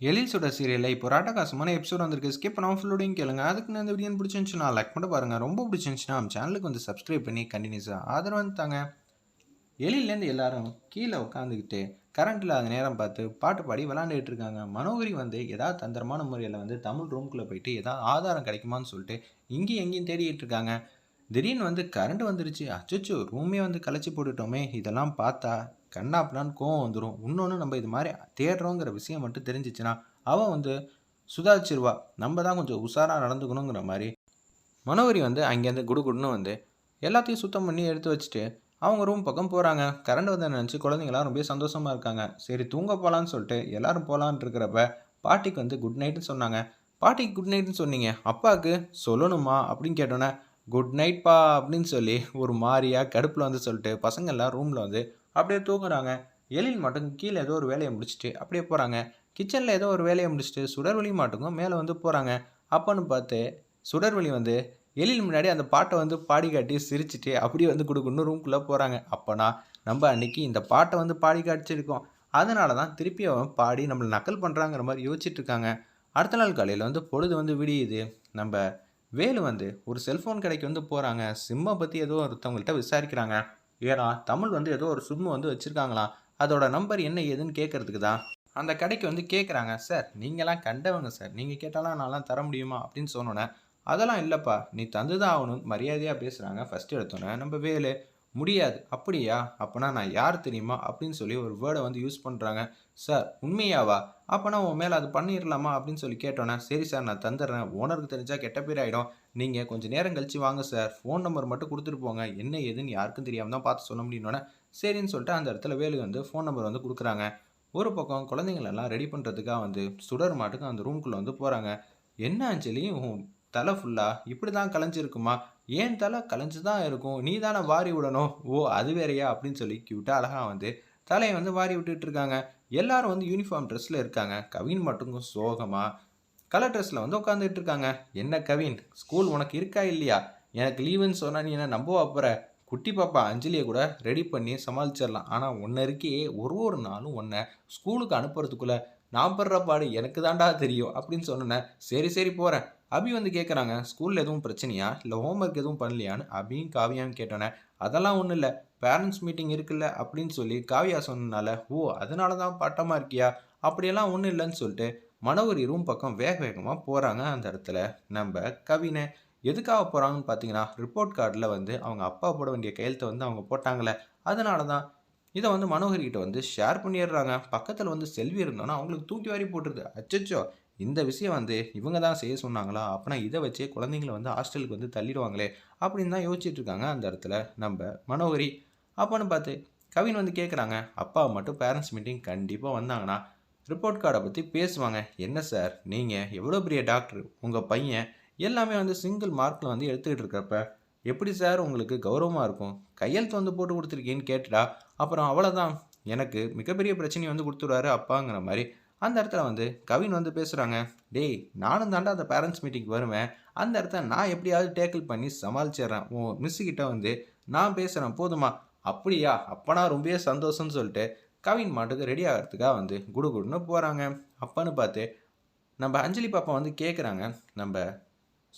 எழில் சுட சீரியலில் இப்போ ராட்டகாசமான எபிசோட் வந்திருக்கு. ஸ்கிப் பண்ணாமல் ஃபுல்லோடையும் கேளுங்க. அதுக்கு இந்த வீடியோ பிடிச்சிருந்துச்சுன்னா லைக் பண்ணி பாருங்கள் ரொம்ப பிடிச்சிருந்துச்சுன்னா நம்ம சேனலுக்கு வந்து சப்ஸ்கிரைப் பண்ணி கண்டினியூஸாக ஆதரவு வந்து தாங்க. எழிலேருந்து எல்லாரும் கீழே உட்காந்துக்கிட்டு கரண்ட் இல்லாத நேரம் பார்த்து பாட்டு பாடி விளாண்டுட்டு இருக்காங்க. மனோகரி வந்து ஏதாவது தந்திரமான முறையில் வந்து தமிழ் ரூம்குள்ளே போயிட்டு ஏதாவது ஆதாரம் கிடைக்குமான்னு சொல்லிட்டு இங்கேயும் எங்கேயும் தேடிட்டு இருக்காங்க. திடீர்னு வந்து கரண்ட் வந்துருச்சு. அச்சோ ரூமே வந்து கலைச்சி போட்டுட்டோமே. இதெல்லாம் பார்த்தா கண்ணாப்பினான்னு கோவம் வந்துடும் இன்னொன்று நம்ம இது மாதிரி தேடுறோங்கிற விஷயம் மட்டும் தெரிஞ்சிச்சுன்னா அவன் வந்து சுதாச்சிருவா நம்ம தான் கொஞ்சம் உஷாராக நடந்துக்கணுங்கிற மாதிரி. மனோவரி வந்து அங்கேருந்து குடுகுடுன்னு வந்து எல்லாத்தையும் சுத்தம் பண்ணி எடுத்து வச்சுட்டு அவங்க ரூம் பக்கம் போகிறாங்க கரண்ட் வந்து நினச்சி குழந்தைங்களாம் ரொம்ப சந்தோஷமாக இருக்காங்க. சரி தூங்க போகலான்னு சொல்லிட்டு எல்லோரும் போகலான்னு இருக்கிறப்ப பாட்டிக்கு வந்து குட் நைட்டுன்னு சொன்னாங்க. பாட்டிக்கு குட் நைட்னு சொன்னீங்க. அப்பாவுக்கு சொல்லணுமா அப்படின்னு கேட்டோன்னே குட் நைட்ப்பா அப்படின்னு சொல்லி ஒரு மாதிரியா கடுப்பில் வந்து சொல்லிட்டு பசங்கள்லாம் ரூமில் வந்து அப்படியே தூங்குறாங்க. எழில் மட்டும் கீழே ஏதோ ஒரு வேலையை முடிச்சுட்டு அப்படியே போகிறாங்க கிச்சனில் ஏதோ ஒரு வேலையை முடிச்சுட்டு சுடர்வழி மாட்டுக்கும் மேலே வந்து போகிறாங்க அப்போன்னு பார்த்து சுடர்வழி வந்து எழில் முன்னாடி அந்த பாட்டை வந்து பாடி காட்டி சிரிச்சிட்டு அப்படியே வந்து கொடுக்குன்னு ரூம்குள்ளே போகிறாங்க அப்போனா நம்ம அன்னைக்கு இந்த பாட்டை வந்து பாடி காட்டிச்சிருக்கோம். அதனால தான் திருப்பி அவன் பாடி நம்மளை நக்கல் பண்ணுறாங்கிற மாதிரி யோசிச்சுட்டு இருக்காங்க. அடுத்த நாள் காலையில் வந்து பொழுது வந்து விடியுது. நம்ம வேலு வந்து ஒரு செல்ஃபோன் கடைக்கு வந்து போகிறாங்க சிம்மை பற்றி ஏதோ ஒருத்தவங்கள்ட்ட விசாரிக்கிறாங்க. ஏன்னா தமிழ் வந்து ஏதோ ஒரு சிம்மு வந்து வச்சுருக்காங்களாம் அதோட நம்பர் என்ன ஏதுன்னு கேட்குறதுக்கு தான். அந்த கடைக்கு வந்து கேட்குறாங்க சார் நீங்களாம் கண்டவங்க சார். நீங்கள் கேட்டாலாம் நான்லாம் தர முடியுமா? அப்படின்னு சொன்னோன்னே அதெல்லாம் இல்லைப்பா. நீ தந்து தான் ஆகணும். மரியாதையாக பேசுகிறாங்க ஃபஸ்ட்டு எடுத்தோன்னே நம்ம வேலு முடியாது. அப்படியா? அப்போனா நான் யார் தெரியுமா? அப்படின்னு சொல்லி ஒரு வேர்டை வந்து யூஸ் பண்ணுறாங்க சார் உண்மையாவா? அப்போனா உன் மேலே அது பண்ணிடலாமா அப்படின்னு சொல்லி கேட்டோன்னே சரி சார் நான் தந்துடுறேன் ஓனருக்கு தெரிஞ்சால் கெட்ட பேர் ஆகிடும் நீங்கள் கொஞ்சம் நேரம் கழித்து வாங்க சார். ஃபோன் நம்பர் மட்டும் கொடுத்துட்டு போங்க. என்ன ஏதுன்னு யாருக்கும் தெரியாமல் தான் பார்த்து சொல்ல முடியும்னோடனே சரின்னு சொல்லிட்டு அந்த இடத்துல வேலு வந்து ஃபோன் நம்பர் வந்து கொடுக்குறாங்க. ஒரு பக்கம் குழந்தைங்களெல்லாம் ரெடி பண்ணுறதுக்காக வந்து சுடர் மாட்டுக்கு அந்த ரூம்குள்ளே வந்து போகிறாங்க என்ன அஞ்சலி? தலை ஃபுல்லாக இப்படி தான் கலைஞ்சிருக்குமா? ஏன் தலை கலைஞ்சு தான் இருக்கும்? நீ தானே வாரி விடணும். ஓ அது வேறையா? அப்படின்னு சொல்லி கியூட்டாக அழகாக வந்து தலையை வந்து வாரி விட்டுட்டு இருக்காங்க. எல்லாரும் வந்து யூனிஃபார்ம் ட்ரெஸ்ஸில் இருக்காங்க. கவின் மட்டும் சோகமாக கலர் ட்ரெஸ்ஸில் வந்து உட்காந்துட்டு இருக்காங்க. என்ன கவின்? ஸ்கூல் உனக்கு இருக்கா இல்லையா? எனக்கு லீவுன்னு சொன்னால் நீ என்ன நம்ப போகிற குட்டி பாப்பா அஞ்சலியை கூட ரெடி பண்ணி சமாளிச்சிடலாம். ஆனால் ஒன்று இருக்கே ஒரு ஒரு நாளும் ஒன்றை ஸ்கூலுக்கு அனுப்புறதுக்குள்ளே நான் படுற பாடு எனக்கு தாண்டா தெரியும் அப்படின்னு சொன்னேன் சரி சரி போகிறேன் அபி வந்து கேட்குறாங்க ஸ்கூலில் எதுவும் பிரச்சனையா? இல்லை ஹோம்ஒர்க் எதுவும் பண்ணலையான்னு? அபியும் காவியான்னு கேட்டோன்னே அதெல்லாம் ஒன்றும் இல்லை. பேரண்ட்ஸ் மீட்டிங் இருக்குல்ல அப்படின்னு சொல்லி காவியா சொன்னனால ஓ அதனால தான் பட்டமாக இருக்கியா? அப்படியெல்லாம் ஒன்றும் இல்லைன்னு சொல்லிட்டு மனோகரி ரூம் பக்கம் வேக வேகமாக போகிறாங்க அந்த இடத்துல. நம்ம கவினை எதுக்காக போகிறாங்கன்னு பார்த்தீங்கன்னா ரிப்போர்ட் கார்டில் வந்து அவங்க அப்பா போட வேண்டிய கையெழுத்தை வந்து அவங்க போட்டாங்களே அதனால தான் இதை வந்து மனோகரிக்கிட்ட வந்து ஷேர் பண்ணிடுறாங்க. பக்கத்தில் வந்து செல்வி இருந்தோன்னா அவங்களுக்கு தூக்கி வாரி போட்டுருது. அச்சச்சோ இந்த விஷயம் வந்து இவங்க தான் செய்ய சொன்னாங்களா? அப்படின்னா இதை வச்சே குழந்தைங்கள வந்து ஹாஸ்டலுக்கு வந்து தள்ளிடுவாங்களே அப்படின்னு தான் யோசிச்சுட்டு இருக்காங்க அந்த இடத்துல நம்ம மனோகரி. அப்போன்னு பார்த்து கவின் வந்து கேட்குறாங்க அப்பா மட்டும் பேரண்ட்ஸ் மீட்டிங் கண்டிப்பாக வந்தாங்கன்னா ரிப்போர்ட் கார்டை பற்றி பேசுவாங்க. என்ன சார்? நீங்கள் எவ்வளோ பெரிய டாக்டர் உங்கள் பையன் எல்லாமே வந்து சிங்கிள் மார்க்கில் வந்து எடுத்துக்கிட்டு இருக்கிறப்ப எப்படி சார் உங்களுக்கு கௌரவமாக இருக்கும்? கையெழுத்து வந்து போட்டு கொடுத்துருக்கீன்னு கேட்டுடா. அப்புறம் அவ்வளோதான் எனக்கு மிகப்பெரிய பிரச்சனையை வந்து கொடுத்துருவாரு அப்பாங்கிற மாதிரி அந்த இடத்துல வந்து கவின் வந்து பேசுகிறாங்க டேய் நானும் தாண்டா அந்த பேரண்ட்ஸ் மீட்டிங் வருவேன். அந்த இடத்த நான் எப்படியாவது டேக்கிள் பண்ணி சமாளிச்சிடுறேன். உன் மிஸ்ஸுக்கிட்ட வந்து நான் பேசுகிறேன் போதுமா? அப்படியா? அப்பனா ரொம்பவே சந்தோஷம்னு சொல்லிட்டு கவின் மாட்டுக்கு ரெடி ஆகிறதுக்காக வந்து குடு குடுன்னு போகிறாங்க அப்பன்னு பார்த்து நம்ம அஞ்சலி பாப்பா வந்து கேட்குறாங்க நம்ம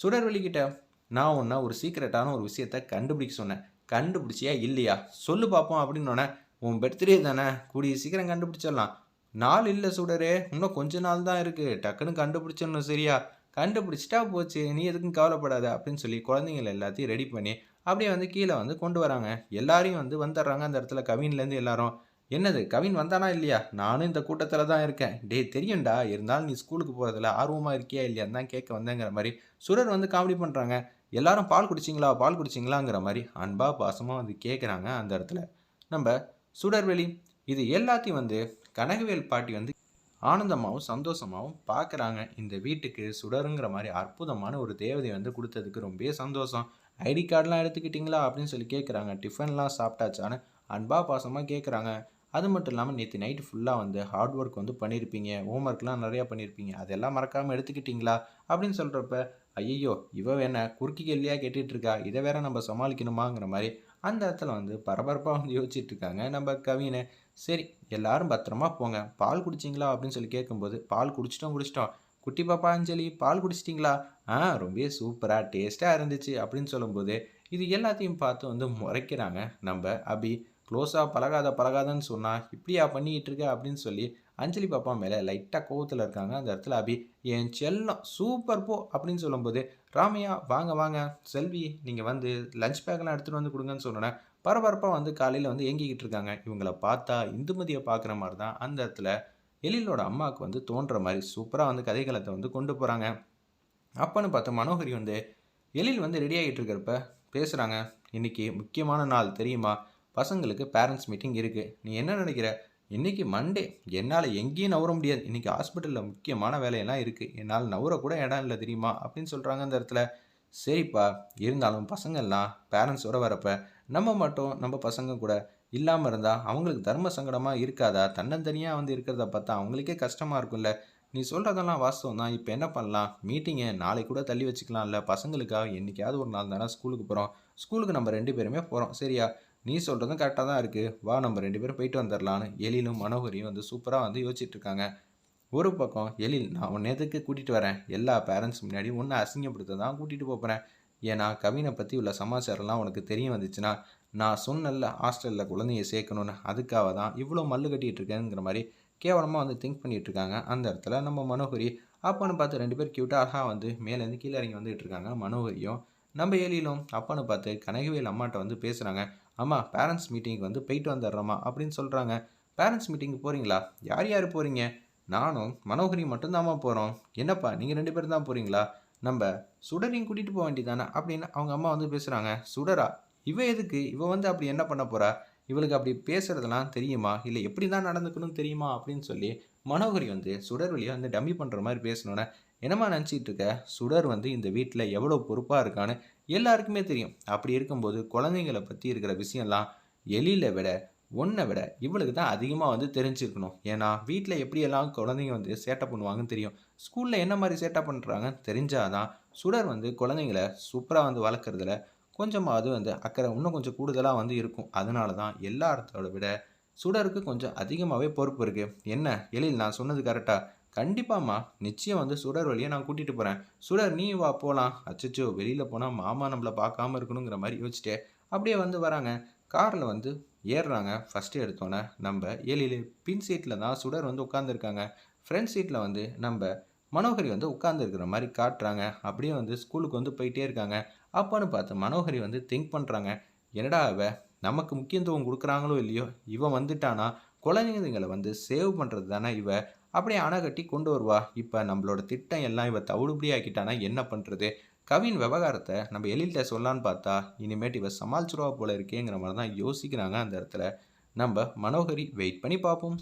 சுடர்வெளிக்கிட்ட நான் ஒன்றா ஒரு சீக்ரெட்டான ஒரு விஷயத்த கண்டுபிடிக்க சொன்னேன். கண்டுபிடிச்சியா இல்லையா? சொல்லு பார்ப்போம் அப்படின்னோடனே உன் பர்த்டே தானே. கூடிய சீக்கிரம் கண்டுபிடிச்சிடலாம். நாள் இல்லை சுடரே இன்னும் கொஞ்ச நாள் தான் இருக்குது டக்குன்னு கண்டுபிடிச்சிடணும் சரியா? கண்டுபிடிச்சிட்டா போச்சு நீ எதுக்கும் கவலைப்படாத அப்படின்னு சொல்லி குழந்தைங்கள எல்லாத்தையும் ரெடி பண்ணி அப்படியே வந்து கீழே வந்து கொண்டு வராங்க. எல்லாரையும் வந்து வந்துடுறாங்க அந்த இடத்துல கவின்லேருந்து எல்லாரும். என்னது கவின் வந்தானா இல்லையா? நானும் இந்த கூட்டத்தில் தான் இருக்கேன். டே தெரியும்டா இருந்தாலும் நீ ஸ்கூலுக்கு போகிறதுல ஆர்வமாக இருக்கியா இல்லையான்னு தான் கேட்க வந்தேங்கிற மாதிரி சுடர் வந்து காமெடி பண்ணுறாங்க எல்லாரும் பால் குடிச்சிங்களா பால் குடிச்சிங்களாங்கிற மாதிரி அன்பா பாசமாக வந்து கேட்குறாங்க அந்த இடத்துல. நம்ம சுடர்வெளி இது எல்லாத்தையும் வந்து கனகவேல் பாட்டி வந்து ஆனந்தமாகவும் சந்தோஷமாகவும் பார்க்குறாங்க இந்த வீட்டுக்கு சுடருங்கிற மாதிரி அற்புதமான ஒரு தேவதை வந்து கொடுத்ததுக்கு ரொம்ப சந்தோஷம். ஐடி கார்டெலாம் எடுத்துக்கிட்டிங்களா அப்படின்னு சொல்லி கேட்குறாங்க டிஃபன்லாம் சாப்பிட்டாச்சான்னு அன்பா பாசமாக கேட்குறாங்க அது மட்டும் இல்லாமல் நேற்று நைட்டு ஃபுல்லாக வந்து ஹார்ட் ஒர்க் வந்து பண்ணியிருப்பீங்க ஹோம்ஒர்க்லாம் நிறையா பண்ணியிருப்பீங்க அதெல்லாம் மறக்காமல் எடுத்துக்கிட்டிங்களா அப்படின்னு சொல்கிறப்ப ஐயோ இவ வேண குறுக்கி கேள்வியாக கேட்டுட்ருக்கா? இதை வேற நம்ம சமாளிக்கணுமாங்கிற மாதிரி அந்த இடத்துல வந்து பரபரப்பாக வந்து யோசிச்சுட்டு இருக்காங்க நம்ம கவினை. சரி எல்லாரும் பத்திரமா போங்க. பால் குடிச்சிங்களா? அப்படின்னு சொல்லி கேட்கும்போது பால் குடிச்சிட்டோம் குடிச்சிட்டோம். குட்டி பாப்பா அஞ்சலி பால் குடிச்சிட்டிங்களா? ஆ ரொம்பவே சூப்பராக டேஸ்ட்டாக இருந்துச்சு அப்படின்னு சொல்லும்போது இது எல்லாத்தையும் பார்த்து வந்து முறைக்கிறாங்க. நம்ம அபி க்ளோஸாக பழகாத பழகாதன்னு சொன்னால் இப்படியா பண்ணிக்கிட்டு இருக்க? அப்படின்னு சொல்லி அஞ்சலி பாப்பா மேலே லைட்டாக கோவத்தில் இருக்காங்க. அந்த இடத்துல அபி என் செல்லம் சூப்பர் போ அப்படின்னு சொல்லும்போது ராமையா வாங்க வாங்க செல்வி நீங்கள் வந்து லஞ்ச் பேக்கெல்லாம் எடுத்துகிட்டு வந்து கொடுங்கன்னு சொன்னோன்னே பரபரப்பாக வந்து காலையில் வந்து ஏங்கிக்கிட்டு இருக்காங்க. இவங்களை பார்த்தா இந்துமதியை பார்க்குற மாதிரி தான் அந்த இடத்துல எழிலோட அம்மாவுக்கு வந்து தோன்ற மாதிரி சூப்பராக வந்து கதைகளத்தை வந்து கொண்டு போகிறாங்க அப்போன்னு பார்த்த மனோகரி வந்து எழில் வந்து ரெடி ஆகிட்டு இருக்கிறப்ப பேசுகிறாங்க இன்றைக்கி முக்கியமான நாள் தெரியுமா? பசங்களுக்கு பேரண்ட்ஸ் மீட்டிங் இருக்குது நீ என்ன நினைக்கிற? இன்னைக்கு மண்டே என்னால் எங்கேயும் நவர முடியாது. இன்றைக்கி ஹாஸ்பிட்டலில் முக்கியமான வேலையெல்லாம் இருக்குது என்னால் நவர கூட இடம் இல்லை தெரியுமா? அப்படின்னு சொல்கிறாங்க அந்த இடத்துல. சரிப்பா இருந்தாலும் பசங்கள்லாம் பேரண்ட்ஸோட வரப்ப நம்ம மட்டும் நம்ம பசங்க கூட இல்லாமல் இருந்தால் அவங்களுக்கு தர்ம சங்கடமாக இருக்காதா? தன்னந்தனியாக வந்து இருக்கிறத பார்த்தா அவங்களுக்கே கஷ்டமாக இருக்கும்ல. நீ சொல்கிறதெல்லாம் வாஸ்தவம் தான். இப்போ என்ன பண்ணலாம்? மீட்டிங்கை நாளைக்கு கூட தள்ளி வச்சுக்கலாம்ல. பசங்களுக்காக என்றைக்காவது ஒரு நாள் தானே ஸ்கூலுக்கு போகிறோம் ஸ்கூலுக்கு நம்ம ரெண்டு பேருமே போகிறோம் சரியா? நீ சொல்கிறதும் கரெக்டாக தான் இருக்குது வா நம்ம ரெண்டு பேரும் போயிட்டு வந்துடலான்னு எழிலும் மனோகரியும் வந்து சூப்பராக வந்து யோசிச்சுட்டு இருக்காங்க. ஒரு பக்கம் எழில் நான் உன்னை எதுக்கு கூட்டிகிட்டு வரேன். எல்லா பேரண்ட்ஸ் முன்னாடி உன்னை அசிங்கப்படுத்த தான் கூட்டிகிட்டு போகிறேன் ஏன்னா கவினை பற்றி உள்ள சமாச்சாரம்லாம் உனக்கு தெரிய வந்துச்சுன்னா நான் சொன்னல ஹாஸ்டலில் குழந்தைய சேர்க்கணுன்னு அதுக்காக தான் இவ்வளோ மல்லு கட்டிகிட்டு இருக்கேங்கிற மாதிரி கேவலமாக வந்து திங்க் பண்ணிகிட்டு இருக்காங்க. அந்த இடத்துல நம்ம மனோகரி அப்பான்னு பார்த்து ரெண்டு பேர் க்யூட்டாக வந்து மேலேருந்து கீழே இறங்கி வந்துட்டு இருக்காங்க. மனோகரியும் நம்ம ஏலியிலும் அப்பான்னு பார்த்து கனகவேல் அம்மாட்ட வந்து பேசுகிறாங்க அம்மா பேரண்ட்ஸ் மீட்டிங்க்கு வந்து போயிட்டு வந்துடுறோம்மா அப்படின்னு சொல்கிறாங்க பேரண்ட்ஸ் மீட்டிங்க்கு போகிறீங்களா யார் யார் போகிறீங்க நானும் மனோகரி மட்டும்தாம்மா போகிறோம் என்னப்பா நீங்கள் ரெண்டு பேரும் தான் போகிறீங்களா நம்ம சுடரையும் கூட்டிகிட்டு போக வேண்டியதானே அப்படின்னு அவங்க அம்மா வந்து பேசுகிறாங்க சுடரா? இவ எதுக்கு? இவ வந்து அப்படி என்ன பண்ண போகிறா இவளுக்கு அப்படி பேசுகிறதெல்லாம் தெரியுமா? இல்லை எப்படி தான் நடந்துக்கணும் தெரியுமா? அப்படின்னு சொல்லி மனோகரி வந்து சுடர் வழியாக வந்து டம்மி பண்ணுற மாதிரி பேசணுன்னே என்னம்மா நினச்சிட்டு இருக்க சுடர் வந்து இந்த வீட்டில் எவ்வளோ பொறுப்பாக இருக்கான்னு எல்லாருக்குமே தெரியும். அப்படி இருக்கும்போது குழந்தைங்களை பற்றி இருக்கிற விஷயம்லாம் எலியில விட ஒன்றை விட இவளுக்கு தான் அதிகமாக வந்து தெரிஞ்சிருக்கணும். ஏன்னா வீட்டில் எப்படியெல்லாம் குழந்தைங்க வந்து சேட்டை பண்ணுவாங்கன்னு தெரியும். ஸ்கூலில் என்ன மாதிரி சேட்டை பண்ணுறாங்கன்னு தெரிஞ்சாதான் சுடர் வந்து குழந்தைங்கள சூப்பராக வந்து வளர்க்குறதுல கொஞ்சமாவது வந்து அக்கறை இன்னும் கொஞ்சம் கூடுதலாக வந்து இருக்கும். அதனால தான் எல்லாத்தோட விட சுடருக்கு கொஞ்சம் அதிகமாகவே பொறுப்பு இருக்குது என்ன? எழில் நான் சொன்னது கரெக்டாக கண்டிப்பாம்மா. நிச்சயம் வந்து சுடர் வழியை நான் கூட்டிகிட்டு போகிறேன் சுடர் நீ வா போகலாம் அச்சச்சோ வெளியில் போனால் மாமா நம்மளை பார்க்காம இருக்கணுங்கிற மாதிரி யோசிச்சுட்டு அப்படியே வந்து வராங்க. காரில் வந்து ஏறுறாங்க. ஃபஸ்ட்டு எடுத்தோன்னே நம்ம எழில் பின் சீட்டில் தான் சுடர் வந்து உட்காந்துருக்காங்க ஃப்ரண்ட் சீட்டில் வந்து நம்ம மனோகரி வந்து உட்காந்துருக்கிற மாதிரி காட்டுறாங்க. அப்படியே வந்து ஸ்கூலுக்கு வந்து போயிட்டே இருக்காங்க. அப்போன்னு பார்த்து மனோகரி வந்து திங்க் பண்ணுறாங்க என்னடா அவ நமக்கு முக்கியத்துவம் கொடுக்குறாங்களோ இல்லையோ? இவன் வந்துட்டானா? குழந்தைங்களை வந்து சேவ் பண்ணுறது தானே இவ? அப்படியே அணை கட்டி கொண்டு வருவா. இப்போ நம்மளோட திட்டம் எல்லாம் இவ தவிடுபடி ஆக்கிட்டானா என்ன பண்ணுறது கவின் விவகாரத்தை நம்ம எழில்கிட்ட சொல்லான்னு பார்த்தா இனிமேட்டு இவ சமாளிச்சிருவா போல இருக்கேங்கிற மாதிரி தான் யோசிக்கிறாங்க அந்த இடத்துல. நம்ம மனோகரி வெயிட் பண்ணி பார்ப்போம்.